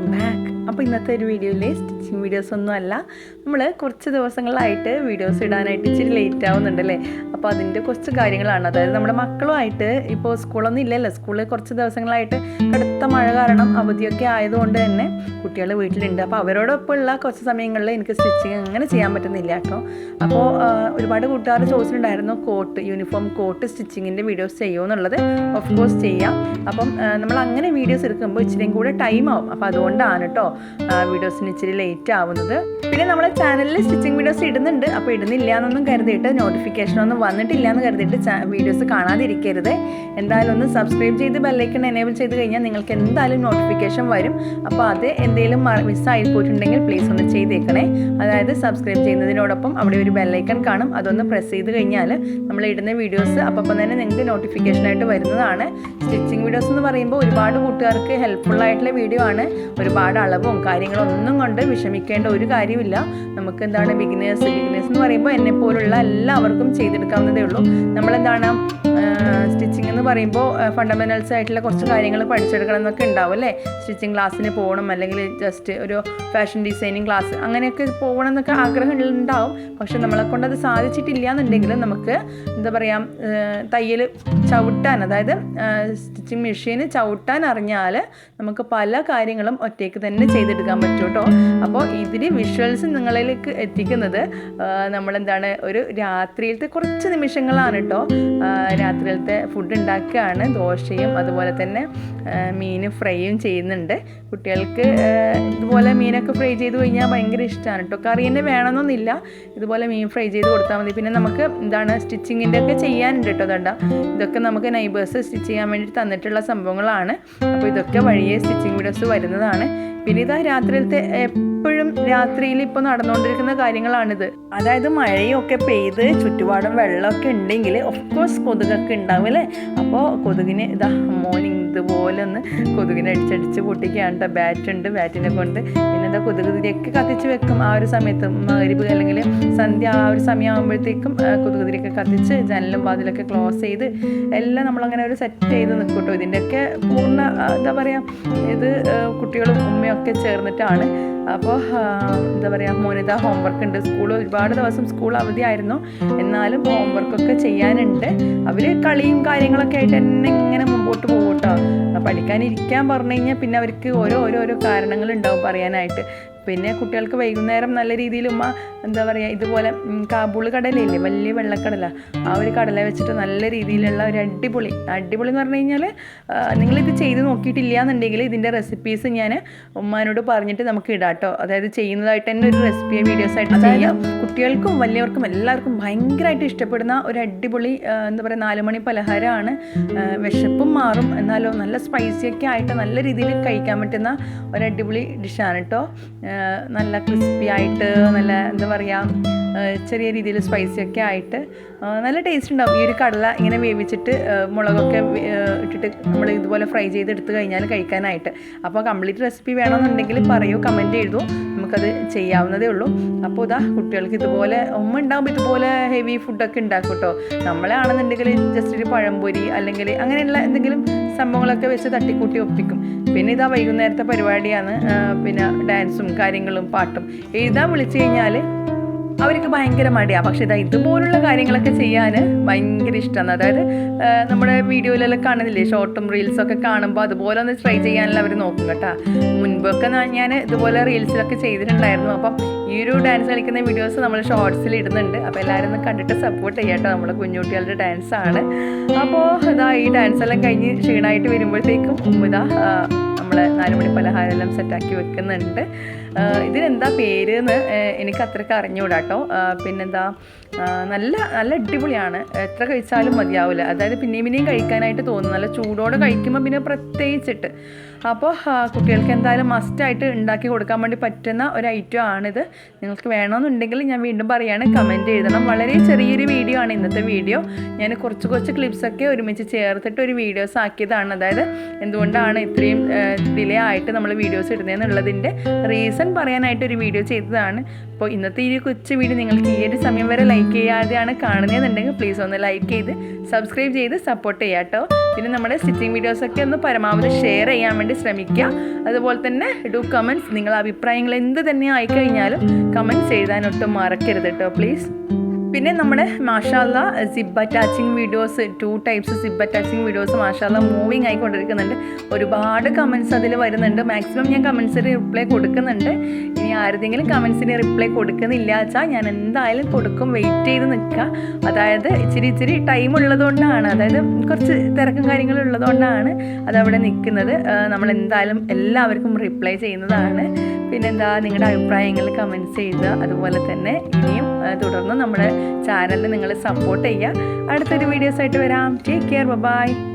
Welcome back അപ്പോൾ ഇന്നത്തെ ഒരു വീഡിയോയിലെ സ്റ്റിച്ചിങ് വീഡിയോസ് ഒന്നും അല്ല നമ്മൾ കുറച്ച് ദിവസങ്ങളായിട്ട് വീഡിയോസ് ഇടാനായിട്ട് ഇച്ചിരി ലേറ്റ് ആവുന്നുണ്ടല്ലേ അപ്പോൾ അതിന്റെ കുറച്ച് കാര്യങ്ങളാണ്. അതായത് നമ്മുടെ മക്കളുമായിട്ട് ഇപ്പോൾ സ്കൂളൊന്നും ഇല്ലല്ലോ. സ്കൂളിൽ കുറച്ച് ദിവസങ്ങളായിട്ട് കടുത്ത മഴ കാരണം അവധിയൊക്കെ ആയതുകൊണ്ട് തന്നെ കുട്ടികൾ വീട്ടിലുണ്ട്. അപ്പോൾ അവരോടൊപ്പം ഉള്ള കുറച്ച് സമയങ്ങളിൽ എനിക്ക് സ്റ്റിച്ചിങ് അങ്ങനെ ചെയ്യാൻ പറ്റുന്നില്ല കേട്ടോ. അപ്പോൾ ഒരുപാട് കൂട്ടുകാർ ചോദിച്ചിട്ടുണ്ടായിരുന്നു കോട്ട് യൂണിഫോം കോട്ട് സ്റ്റിച്ചിങ്ങിന്റെ വീഡിയോസ് ചെയ്യുമോ എന്നുള്ളത്? ഓഫ് കോഴ്സ് ചെയ്യാം. അപ്പം നമ്മൾ അങ്ങനെ വീഡിയോസ് എടുക്കുമ്പോൾ ഇച്ചിരിയും കൂടെ ടൈം ആവും അപ്പോൾ അതുകൊണ്ടാണ് കേട്ടോ വീഡിയോസിന് ഇച്ചിരി ലേറ്റ് ആവുന്നത് പിന്നെ നമ്മുടെ ചാനലിൽ സ്റ്റിച്ചിങ് വീഡിയോസ് ഇടുന്നുണ്ട്. അപ്പോൾ ഇടുന്നില്ല എന്നൊന്നും കരുതിയിട്ട് നോട്ടിഫിക്കേഷൻ ഒന്നും വന്നിട്ടില്ല എന്ന് കരുതിയിട്ട് വീഡിയോസ് കാണാതിരിക്കരുത്. എന്തായാലും ഒന്ന് സബ്സ്ക്രൈബ് ചെയ്ത് ബെല്ലൈക്കൺ എനേബിൾ ചെയ്ത് കഴിഞ്ഞാൽ നിങ്ങൾക്ക് എന്തായാലും നോട്ടിഫിക്കേഷൻ വരും. അപ്പോൾ അത് എന്തെങ്കിലും മിസ്സായി പോയിട്ടുണ്ടെങ്കിൽ പ്ലീസ് ഒന്ന് ചെയ്തേക്കണേ. അതായത് സബ്സ്ക്രൈബ് ചെയ്യുന്നതിനോടൊപ്പം അവിടെ ഒരു ബെല്ലൈക്കൺ കാണും. അതൊന്ന് പ്രസ് ചെയ്ത് കഴിഞ്ഞാൽ നമ്മൾ ഇടുന്ന വീഡിയോസ് അപ്പം തന്നെ നിങ്ങൾക്ക് നോട്ടിഫിക്കേഷനായിട്ട് വരുന്നതാണ്. സ്റ്റിച്ചിങ് വീഡിയോസ് എന്ന് പറയുമ്പോൾ ഒരുപാട് കൂട്ടുകാർക്ക് ഹെൽപ്ഫുൾ ആയിട്ടുള്ള വീഡിയോ ആണ്. ഒരുപാട് അളവും കാര്യങ്ങളും ഒന്നും കൊണ്ട് വിഷമിക്കേണ്ട ഒരു കാര്യമില്ല. നമുക്ക് എന്താണ് ബിഗിനേഴ്സ് ബിഗിനേഴ്സ് എന്ന് പറയുമ്പോൾ എന്നെ പോലുള്ള എല്ലാവർക്കും ചെയ്തെടുക്കാവുന്നതേ ഉള്ളൂ. നമ്മളെന്താണ് സ്റ്റിച്ചിങ് എന്ന് പറയുമ്പോൾ ഫണ്ടമെന്റൽസ് ആയിട്ടുള്ള കുറച്ച് കാര്യങ്ങൾ പഠിച്ചെടുക്കണം എന്നൊക്കെ ഉണ്ടാവും അല്ലേ? സ്റ്റിച്ചിങ് ക്ലാസ്സിന് പോകണം അല്ലെങ്കിൽ ജസ്റ്റ് ഒരു ഫാഷൻ ഡിസൈനിങ് ക്ലാസ് അങ്ങനെയൊക്കെ പോകണം എന്നൊക്കെ ആഗ്രഹം ഉണ്ടാവും പക്ഷെ നമ്മളെ കൊണ്ട് അത് സാധിച്ചിട്ടില്ല എന്നുണ്ടെങ്കിൽ നമുക്ക് എന്താ പറയുക തയ്യൽ ചവിട്ടാൻ അതായത് സ്റ്റിച്ചിങ് മെഷീന് ചവിട്ടാൻ അറിഞ്ഞാൽ നമുക്ക് പല കാര്യങ്ങളും ഒറ്റയ്ക്ക് തന്നെ ചെയ്തെടുക്കാൻ പറ്റും കേട്ടോ. അപ്പോൾ ഇതിൽ വിഷ്വൽസ് നിങ്ങളിലേക്ക് എത്തിക്കുന്നത് നമ്മളെന്താണ് ഒരു രാത്രിയിലത്തെ കുറച്ച് നിമിഷങ്ങളാണ് കേട്ടോ രാത്രിയിലത്തെ ഫുഡ് ഉണ്ടാക്കുകയാണ് ദോശയും അതുപോലെ തന്നെ മീൻ ഫ്രൈയും ചെയ്യുന്നുണ്ട്. കുട്ടികൾക്ക് ഇതുപോലെ മീനൊക്കെ ഫ്രൈ ചെയ്ത് കഴിഞ്ഞാൽ ഭയങ്കര ഇഷ്ടമാണ് കേട്ടോ. കറി തന്നെ വേണമെന്നൊന്നുമില്ല. ഇതുപോലെ മീൻ ഫ്രൈ ചെയ്ത് കൊടുത്താൽ മതി. പിന്നെ നമുക്ക് എന്താണ് സ്റ്റിച്ചിങ്ങിന്റെ ഒക്കെ ചെയ്യാനുണ്ട് കേട്ടോ തണ്ട ഇതൊക്കെ നമുക്ക് നൈബേഴ്സ് സ്റ്റിച്ച് ചെയ്യാൻ വേണ്ടി തന്നിട്ടുള്ള സംഭവങ്ങളാണ്. അപ്പോൾ ഇതൊക്കെ വഴിയെ സ്റ്റിച്ചിങ് വീഡിയോസ് വരുന്നതാണ്. പിന്നെ ഇതാ രാത്രിയിലത്തെ എപ്പോഴും രാത്രിയിൽ ഇപ്പോൾ നടന്നുകൊണ്ടിരിക്കുന്ന കാര്യങ്ങളാണിത്. അതായത് മഴയൊക്കെ പെയ്ത് ചുറ്റുപാടും വെള്ളമൊക്കെ ഉണ്ടെങ്കിൽ കോഴ്സ് കൊതുകൊക്കെ ഉണ്ടാവും അല്ലേ? അപ്പോൾ കൊതുകിന് ഇതാ മോർണിംഗ് ഇതുപോലെ ഒന്ന് കൊതുകിനെ അടിച്ചടിച്ച് പൊട്ടിക്കുകയാണ് കേട്ടോ ബാറ്റ് ഉണ്ട് ബാറ്റിനെ കൊണ്ട്. പിന്നെ എന്താ കൊതുക് തിരിയൊക്കെ കത്തിച്ച് വെക്കും ആ ഒരു സമയത്ത്. മകരിപ്പ് അല്ലെങ്കിൽ സന്ധ്യ ആ ഒരു സമയമാകുമ്പോഴത്തേക്കും കൊതുക് തിരിയൊക്കെ കത്തിച്ച് ജനലും വാതിലൊക്കെ ക്ലോസ് ചെയ്ത് എല്ലാം നമ്മളങ്ങനെ ഒരു സെറ്റ് ചെയ്ത് നിൽക്കും കേട്ടോ ഇതിന്റെയൊക്കെ പൂർണ എന്താ പറയുക ഇത് കുട്ടികളും ഉമ്മയൊക്കെ ചേർന്നിട്ടാണ്. അപ്പോൾ എന്താ പറയുക മോനിത ഹോംവർക്ക് ഉണ്ട്. സ്കൂൾ ഒരുപാട് ദിവസം സ്കൂൾ അവധിയായിരുന്നു. എന്നാലും ഹോംവർക്കൊക്കെ ചെയ്യാനുണ്ട്. അവർ കളിയും കാര്യങ്ങളൊക്കെ ആയിട്ട് തന്നെ ഇങ്ങനെ മുമ്പോട്ട് പോകും കേട്ടോ പഠിക്കാനിരിക്കാൻ പറഞ്ഞു കഴിഞ്ഞാൽ പിന്നെ അവർക്ക് ഓരോ ഓരോരോ കാരണങ്ങളുണ്ടാവും പറയാനായിട്ട്. പിന്നെ കുട്ടികൾക്ക് വൈകുന്നേരം നല്ല രീതിയിൽ ഉമ്മ എന്താ പറയുക ഇതുപോലെ കാബൂൾ കടലയില്ലേ വലിയ വെള്ളക്കടല ആ ഒരു കടല വെച്ചിട്ട് നല്ല രീതിയിലുള്ള ഒരു അടിപൊളി അടിപൊളി എന്ന് പറഞ്ഞു കഴിഞ്ഞാൽ നിങ്ങളിത് ചെയ്ത് നോക്കിയിട്ടില്ല എന്നുണ്ടെങ്കിൽ ഇതിന്റെ റെസിപ്പീസ് ഞാൻ ഉമ്മാനോട് പറഞ്ഞിട്ട് നമുക്ക് ഇടാം കേട്ടോ. അതായത് ചെയ്യുന്നതായിട്ട് തന്നെ ഒരു റെസിപ്പി വീഡിയോസ് ആയിട്ട് ചെയ്യാം. കുട്ടികൾക്കും വലിയവർക്കും എല്ലാവർക്കും ഭയങ്കരമായിട്ട് ഇഷ്ടപ്പെടുന്ന ഒരു അടിപൊളി എന്താ പറയുക നാലുമണി പലഹാരമാണ്. വിശപ്പും മാറും. എന്നാലോ നല്ല സ്പൈസിയൊക്കെ ആയിട്ട് നല്ല രീതിയിൽ കഴിക്കാൻ പറ്റുന്ന ഒരു അടിപൊളി ഡിഷാണ് കേട്ടോ. നല്ല ക്രിസ്പി ആയിട്ട് നല്ല എന്താ പറയുക ചെറിയ രീതിയിൽ സ്പൈസി ഒക്കെ ആയിട്ട് നല്ല ടേസ്റ്റ് ഉണ്ടാവും. ഈ ഒരു കടല ഇങ്ങനെ വേവിച്ചിട്ട് മുളകൊക്കെ ഇട്ടിട്ട് നമ്മൾ ഇതുപോലെ ഫ്രൈ ചെയ്ത് എടുത്തു കഴിഞ്ഞാൽ കഴിക്കാനായിട്ട്. അപ്പോൾ കംപ്ലീറ്റ് റെസിപ്പി വേണമെന്നുണ്ടെങ്കിൽ പറയൂ കമന്റ് എഴുതൂ. നമുക്കത് ചെയ്യാവുന്നതേ ഉള്ളൂ. അപ്പോൾ ഇതാ കുട്ടികൾക്ക് ഇതുപോലെ ഉമ്മ ഉണ്ടാകുമ്പോൾ ഇതുപോലെ ഹെവി ഫുഡൊക്കെ ഉണ്ടാക്കും കേട്ടോ നമ്മളെ ആണെന്നുണ്ടെങ്കിൽ ജസ്റ്റ് ഒരു പഴംപൊരി അല്ലെങ്കിൽ അങ്ങനെയുള്ള എന്തെങ്കിലും സംഭവങ്ങളൊക്കെ വെച്ച് തട്ടിക്കൂട്ടി ഒപ്പിക്കും. പിന്നെ ഇതാ വൈകുന്നേരത്തെ പരിപാടിയാണ് പിന്നെ ഡാൻസും കാര്യങ്ങളും പാട്ടും. എഴുതാൻ വിളിച്ചു കഴിഞ്ഞാൽ അവർക്ക് ഭയങ്കര മടിയാണ് പക്ഷേ ഇതാ ഇതുപോലുള്ള കാര്യങ്ങളൊക്കെ ചെയ്യാൻ ഭയങ്കര ഇഷ്ടമാണ് അതായത് നമ്മുടെ വീഡിയോയിലെല്ലാം കാണുന്നില്ലേ? ഷോർട്ടും റീൽസും ഒക്കെ കാണുമ്പോൾ അതുപോലെ ഒന്ന് ട്രൈ ചെയ്യാനുള്ള അവർ നോക്കും കേട്ടോ. മുൻപൊക്കെ ഞാൻ ഇതുപോലെ റീൽസിലൊക്കെ ചെയ്തിട്ടുണ്ടായിരുന്നു. അപ്പം ഈ ഒരു ഡാൻസ് കളിക്കുന്ന വീഡിയോസ് നമ്മൾ ഷോർട്സിൽ ഇടുന്നുണ്ട്. അപ്പോൾ എല്ലാവരും ഒന്ന് കണ്ടിട്ട് സപ്പോർട്ട് ചെയ്യാം നമ്മുടെ കുഞ്ഞുകുട്ടികളുടെ ഡാൻസാണ് അപ്പോൾ ഇതാ ഈ ഡാൻസ് എല്ലാം കഴിഞ്ഞ് ക്ഷീണമായിട്ട് വരുമ്പോഴത്തേക്കും ഉമ്മിതാ നമ്മൾ നാലുമണി പലഹാരം എല്ലാം സെറ്റാക്കി വെക്കുന്നുണ്ട്. ഇതിനെന്താ പേര് എന്ന് എനിക്ക് അത്രയ്ക്ക് അറിഞ്ഞുകൂടാ കേട്ടോ. പിന്നെന്താ നല്ല നല്ല അടിപൊളിയാണ്. എത്ര കഴിച്ചാലും മതിയാവില്ല അതായത് പിന്നെയും പിന്നെയും കഴിക്കാനായിട്ട് തോന്നുന്നു. നല്ല ചൂടോടെ കഴിക്കുമ്പോൾ പിന്നെ പ്രത്യേകിച്ചിട്ട്. അപ്പോൾ കുട്ടികൾക്ക് എന്തായാലും മസ്റ്റായിട്ട് ഉണ്ടാക്കി കൊടുക്കാൻ വേണ്ടി പറ്റുന്ന ഒരു ഐറ്റം ആണിത്. നിങ്ങൾക്ക് വേണമെന്നുണ്ടെങ്കിൽ ഞാൻ വീണ്ടും പറയുകയാണ് കമന്റ് എഴുതണം. വളരെ ചെറിയൊരു വീഡിയോ ആണ് ഇന്നത്തെ വീഡിയോ. ഞാൻ കുറച്ച് കുറച്ച് ക്ലിപ്സൊക്കെ ഒരുമിച്ച് ചേർത്തിട്ട് ഒരു വീഡിയോസ് ആക്കിയതാണ്. അതായത് എന്തുകൊണ്ടാണ് ഇത്രയും ഡിലേ ആയിട്ട് നമ്മൾ വീഡിയോസ് ഇടുന്നതെന്നുള്ളതിന്റെ റീസൺ പറയാനായിട്ട് ഒരു വീഡിയോ ചെയ്തതാണ്. അപ്പോൾ ഇന്നത്തെ ഈ കൊച്ചു വീഡിയോ നിങ്ങൾക്ക് ഈ ഒരു സമയം വരെ ലൈക്ക് ചെയ്യാതെയാണ് കാണുന്നതെന്നുണ്ടെങ്കിൽ പ്ലീസ് ഒന്ന് ലൈക്ക് ചെയ്ത് സബ്സ്ക്രൈബ് ചെയ്ത് സപ്പോർട്ട് ചെയ്യാം കേട്ടോ പിന്നെ നമ്മുടെ സ്റ്റിച്ചിങ് വീഡിയോസൊക്കെ ഒന്ന് പരമാവധി ഷെയർ ചെയ്യാൻ വേണ്ടി ശ്രമിക്കുക. അതുപോലെ തന്നെ ഡു കമന്റ്സ് നിങ്ങളുടെ അഭിപ്രായങ്ങൾ എന്ത് തന്നെ ആയിക്കഴിഞ്ഞാലും കമന്റ്സ് എഴുതാനൊട്ടും മറക്കരുത് കേട്ടോ പ്ലീസ് പിന്നെ നമ്മുടെ മാഷാല്ല zip attaching videos two types zip attaching videos മാഷാല്ല മൂവിങ് ആയിക്കൊണ്ടിരിക്കുന്നുണ്ട്. ഒരുപാട് കമൻസ് അതിൽ വരുന്നുണ്ട്. മാക്സിമം ഞാൻ കമൻസിന് റിപ്ലൈ കൊടുക്കുന്നുണ്ട്. ഇനി ആരുടെങ്കിലും കമൻസിന് റിപ്ലൈ കൊടുക്കുന്നില്ല വെച്ചാൽ ഞാൻ എന്തായാലും കൊടുക്കും. വെയിറ്റ് ചെയ്ത് നിൽക്കുക. അതായത് ഇച്ചിരി ഇച്ചിരി ടൈം ഉള്ളതുകൊണ്ടാണ്. അതായത് കുറച്ച് തിരക്കും കാര്യങ്ങളും ഉള്ളതുകൊണ്ടാണ് അതവിടെ നിൽക്കുന്നത്. നമ്മൾ എന്തായാലും എല്ലാവർക്കും റിപ്ലൈ ചെയ്യുന്നതാണ്. പിന്നെന്താ നിങ്ങളുടെ അഭിപ്രായങ്ങൾ കമൻസ് ചെയ്യുക അതുപോലെ തന്നെ ഇനിയും തുടർന്ന് നമ്മുടെ ചാനലിൽ നിങ്ങൾ സപ്പോർട്ട് ചെയ്യുക. അടുത്തൊരു വീഡിയോസായിട്ട് വരാം. Take care bye